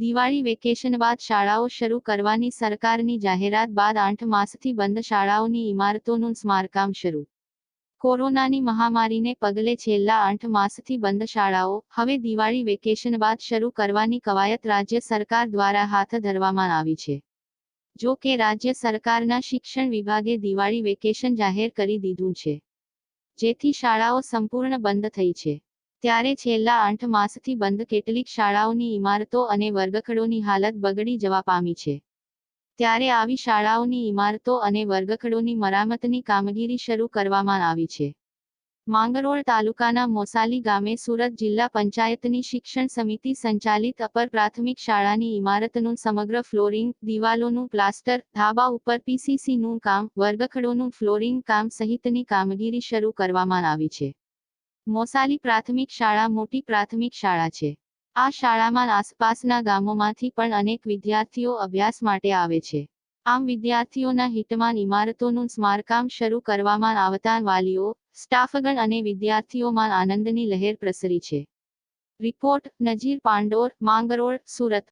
Diwali vacation બાદ શાળાઓ શરૂ કરવાની સરકારની જાહેરાત બાદ આઠ માસથી બંધ શાળાઓની ઇમારતોનું સ્મારકામ શરૂ. કોરોનાની મહામારીને પગલે છેલ્લા આઠ માસથી બંધ શાળાઓ હવે દિવાળી વેકેશન બાદ શરૂ કરવાની કવાયત રાજ્ય સરકાર દ્વારા હાથ ધરવામાં આવી છે. જો કે રાજ્ય સરકારના શિક્ષણ વિભાગે દિવાળી વેકેશન જાહેર કરી દીધું છે. જેથી શાળાઓ સંપૂર્ણ બંધ થઈ છે. ત્યારે છેલ્લા આઠ માસથી બંધ કેટલીક શાળાઓની ઇમારતો અને વર્ગખડોની હાલત બગડી જવા પામી છે. ત્યારે આવી શાળાઓની ઇમારતો અને વર્ગખડોની મરામતની કામગીરી શરૂ કરવામાં આવી છે. માંગરોળ તાલુકાના મોસાલી ગામે સુરત જિલ્લા પંચાયતની શિક્ષણ સમિતિ સંચાલિત અપર પ્રાથમિક શાળાની ઇમારતનું સમગ્ર ફ્લોરિંગ, દિવાલોનું પ્લાસ્ટર, ધાબા ઉપર પીસીસીનું કામ, વર્ગખડોનું ફ્લોરિંગ કામ સહિતની કામગીરી શરૂ કરવામાં આવી છે. મોસાલી પ્રાથમિક શાળા મોટી પ્રાથમિક શાળા છે. આ શાળામાં આસપાસના ગામોમાંથી પણ અનેક વિદ્યાર્થીઓ અભ્યાસ માટે આવે છે. આમ વિદ્યાર્થીઓના હિતમાં ઇમારતોનું સ્મારકામ શરૂ કરવામાં આવતા વાલીઓ, સ્ટાફગણ અને વિદ્યાર્થીઓમાં આનંદની લહેર પ્રસરી છે. રિપોર્ટ, નજીર પાંડોર, માંગરોળ, સુરત.